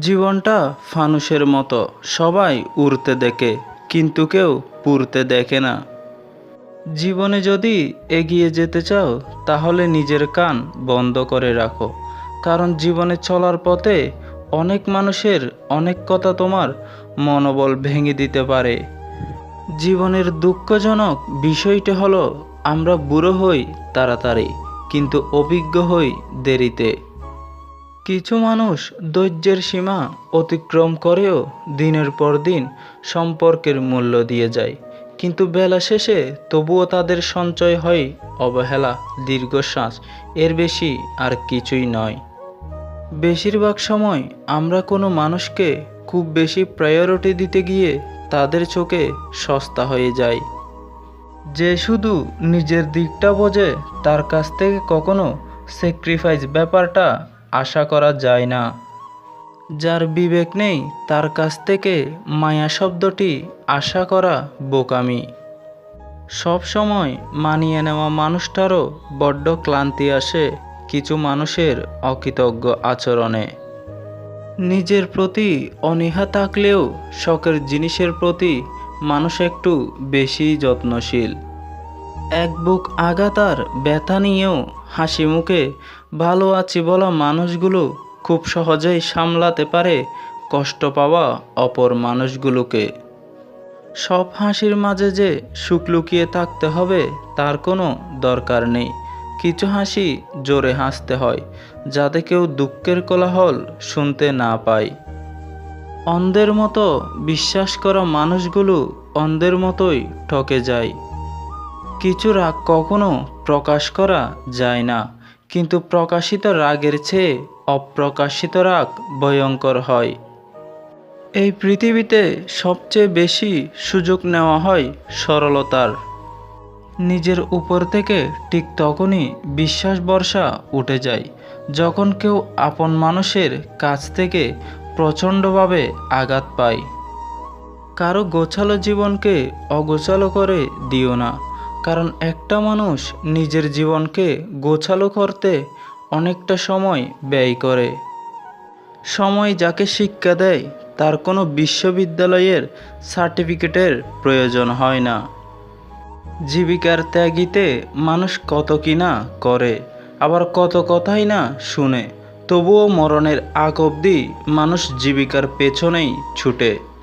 জীবনটা ফানুষের মতো, সবাই উড়তে দেখে, কিন্তু কেউ পুড়তে দেখে না। জীবনে যদি এগিয়ে যেতে চাও, তাহলে নিজের কান বন্ধ করে রাখো, কারণ জীবনে চলার পথে অনেক মানুষের অনেক কথা তোমার মনোবল ভেঙে দিতে পারে। জীবনের দুঃখজনক বিষয়টি হলো, আমরা বুড়ো হই তাড়াতাড়ি, কিন্তু অভিজ্ঞ হই দেরিতে। কিছু মানুষ ধৈর্যের সীমা অতিক্রম করেও দিনের পর দিন সম্পর্কের মূল্য দিয়ে যায়। কিন্তু বেলা শেষে তবুও তাদের সঞ্চয় হয় অবহেলা, দীর্ঘশ্বাস, এর বেশি আর কিছুই নয়। বেশিরভাগ সময় আমরা কোনো মানুষকে খুব বেশি প্রায়োরিটি দিতে গিয়ে তাদের চোখে সস্তা হয়ে যায় যে শুধু নিজের দিকটা বোঝে, তার কাছ থেকে কখনো স্যাক্রিফাইস ব্যাপারটা আশা করা যায় না। যার বিবেক নেই, তার কাছ থেকে মায়া শব্দটি আশা করা বোকামি। সব সময় মানিয়ে নেওয়া মানুষটারও বড্ড ক্লান্তি আসে কিছু মানুষের অকৃতজ্ঞ আচরণে। নিজের প্রতি অনীহা থাকলেও শখের জিনিসের প্রতি মানুষ একটু বেশি যত্নশীল। এক বুক আঘাত আর ব্যথা নিয়েও হাসি মুখে, ভালো আছি বলা মানুষগুলো খুব সহজেই সামলাতে পারে কষ্ট পাওয়া অপর মানুষগুলোকে। সব হাসির মাঝে যে সুখ লুকিয়ে থাকতে হবে, তার কোনো দরকার নেই। কিছু হাসি জোরে হাসতে হয়, যাতে কেউ দুঃখের কোলাহল শুনতে না পায়। অন্ধের মতো বিশ্বাস করা মানুষগুলো অন্ধের মতোই ঠকে যায়। কিছু রাগ কখনো প্রকাশ করা যায় না, কিন্তু প্রকাশিত রাগের চেয়ে অপ্রকাশিত রাগ ভয়ঙ্কর হয়। এই পৃথিবীতে সবচেয়ে বেশি সুযোগ নেওয়া হয় সরলতার। নিজের উপর থেকে ঠিক তখনই বিশ্বাস বর্ষা উঠে যায়, যখন কেউ আপন মানুষের কাছ থেকে প্রচণ্ডভাবে আঘাত পায়। কারও গোছালো জীবনকে অগোছালো করে দিও না কারণ একটা মানুষ নিজের জীবনকে গোছালো করতে অনেকটা সময় ব্যয় করে। সময় যাকে শিক্ষা দেয়, তার কোনো বিশ্ববিদ্যালয়ের সার্টিফিকেটের প্রয়োজন হয় না। জীবিকার ত্যাগিতে মানুষ কত কি না করে, আবার কত কথাই না শুনে, তবুও মরণের আগ অবধি মানুষ জীবিকার পেছনেই ছুটে।